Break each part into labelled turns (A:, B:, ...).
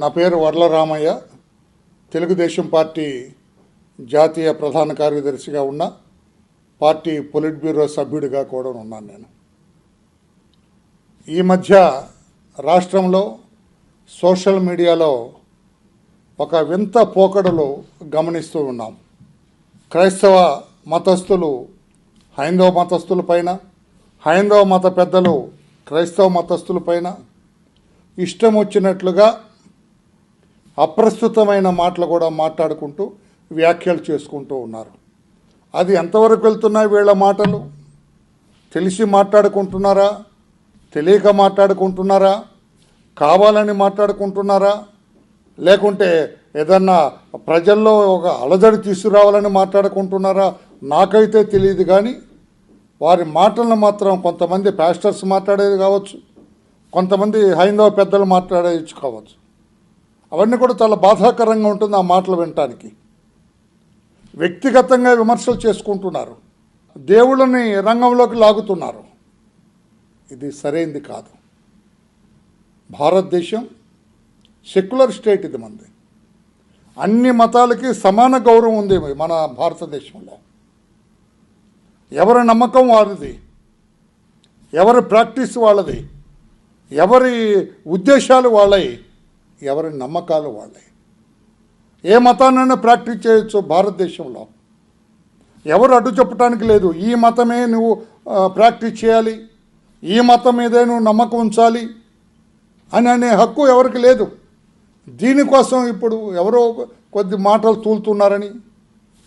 A: నా పేరు వర్ల రామయ్య. తెలుగుదేశం పార్టీ జాతీయ ప్రధాన కార్యదర్శిగా ఉన్న పార్టీ పొలిట్ బ్యూరో సభ్యుడిగా కూడా ఉన్నాను నేను. ఈ మధ్య రాష్ట్రంలో సోషల్ మీడియాలో ఒక వింత పోకడలు గమనిస్తూ ఉన్నాం. క్రైస్తవ మతస్థులు హైందవ మతస్థులపైన హైందవ మత పెద్దలు క్రైస్తవ మతస్థులపైన ఇష్టం వచ్చినట్లుగా అప్రస్తుతమైన మాటలు కూడా మాట్లాడుకుంటూ వ్యాఖ్యలు చేసుకుంటూ ఉన్నారు. అది ఎంతవరకు వెళ్తున్నాయి వీళ్ళ మాటలు? తెలిసి మాట్లాడుకుంటున్నారా? తెలియక మాట్లాడుకుంటున్నారా? కావాలని మాట్లాడుకుంటున్నారా? లేకుంటే ఏదన్నా ప్రజల్లో ఒక అలజడి తీసుకురావాలని మాట్లాడుకుంటున్నారా? నాకైతే తెలియదు కానీ వారి మాటలను మాత్రం కొంతమంది పాస్టర్స్ మాట్లాడేది కావచ్చు కొంతమంది హైందవ పెద్దలు మాట్లాడేది కావచ్చు. అవన్నీ కూడా చాలా బాధాకరంగా ఉంటుంది ఆ మాటలు వినటానికి. వ్యక్తిగతంగా విమర్శలు చేసుకుంటున్నారు. దేవుళ్ళని రంగంలోకి లాగుతున్నారు. ఇది సరైంది కాదు. భారతదేశం సెక్యులర్ స్టేట్ ఇది మంది. అన్ని మతాలకి సమాన గౌరవం ఉంది మన భారతదేశంలో. ఎవరి నమ్మకం వారిది. ఎవరి ప్రాక్టీస్ వాళ్ళది. ఎవరి ఉద్దేశాలు వాళ్ళవి ఎవరి నమ్మకాలు వాళ్ళే. ఏ మతాన్నైనా ప్రాక్టీస్ చేయొచ్చు భారతదేశంలో. ఎవరు అడ్డు చెప్పడానికి లేదు. ఈ మతమే నువ్వు ప్రాక్టీస్ చేయాలి. ఈ మతం మీదే నువ్వు నమ్మకం ఉంచాలి అని అనే హక్కు ఎవరికి లేదు. దీనికోసం ఇప్పుడు ఎవరో కొద్ది మాటలు తూలుతున్నారని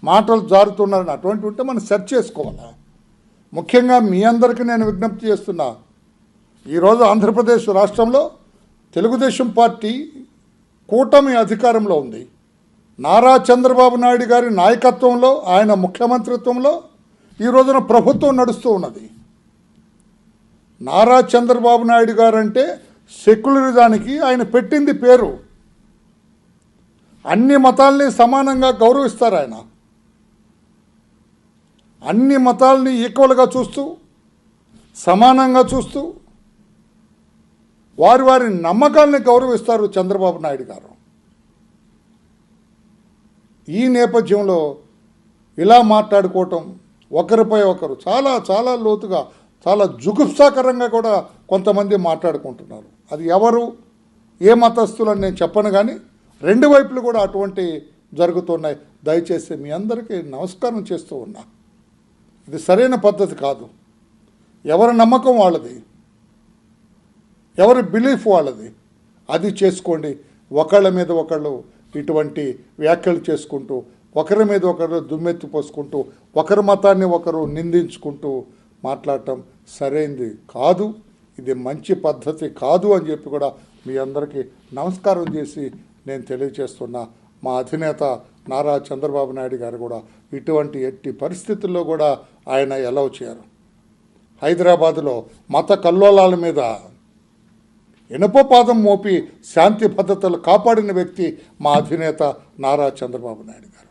A: మాటలు జారుతున్నారని అటువంటి ఉంటే మనం సెర్చ్ చేసుకోవాలా? ముఖ్యంగా మీ అందరికీ నేను విజ్ఞప్తి చేస్తున్నా. ఈరోజు ఆంధ్రప్రదేశ్ రాష్ట్రంలో తెలుగుదేశం పార్టీ కూటమి అధికారంలో ఉంది. నారా చంద్రబాబు నాయుడు గారి నాయకత్వంలో ఆయన ముఖ్యమంత్రిత్వంలో ఈ రోజున ప్రభుత్వం నడుస్తూ ఉన్నది. నారా చంద్రబాబు నాయుడు గారు అంటే సెక్యులరిజానికి ఆయన పెట్టింది పేరు. అన్ని మతాల్ని సమానంగా గౌరవిస్తారు ఆయన. అన్ని మతాల్ని ఈక్వల్గా చూస్తూ సమానంగా చూస్తూ వారి వారి నమ్మకాల్ని గౌరవిస్తారు చంద్రబాబు నాయుడు గారు. ఈ నేపథ్యంలో ఇలా మాట్లాడుకోవటం ఒకరిపై ఒకరు చాలా చాలా లోతుగా చాలా జుగుప్సాకరంగా కూడా కొంతమంది మాట్లాడుకుంటున్నారు. అది ఎవరు ఏ మతస్థులని నేను చెప్పను కానీ రెండు వైపులు కూడా అటువంటి జరుగుతున్నాయి. దయచేసి మీ అందరికీ నమస్కారం చేస్తూ ఉన్నా. ఇది సరైన పద్ధతి కాదు. ఎవరి నమ్మకం వాళ్ళది. ఎవరి బిలీఫ్ వాళ్ళది? అది చేసుకోండి. ఒకళ్ళ మీద ఒకళ్ళు ఇటువంటి వ్యాఖ్యలు చేసుకుంటూ ఒకరి మీద ఒకరు దుమ్మెత్తి పోసుకుంటూ ఒకరి మతాన్ని ఒకరు నిందించుకుంటూ మాట్లాడటం సరైంది కాదు. ఇది మంచి పద్ధతి కాదు అని చెప్పి కూడా మీ అందరికీ నమస్కారం చేసి నేను తెలియజేస్తున్నా. మా అధినేత నారా చంద్రబాబు నాయుడు గారు కూడా ఇటువంటి ఎట్టి పరిస్థితుల్లో కూడా ఆయన ఎలవ్ చేయరు. హైదరాబాదులో మత కల్లోలాల మీద ఇనుపపాదం మోపి శాంతి భద్రతలు కాపాడిన వ్యక్తి మా అధినేత నారా చంద్రబాబు నాయుడు గారు.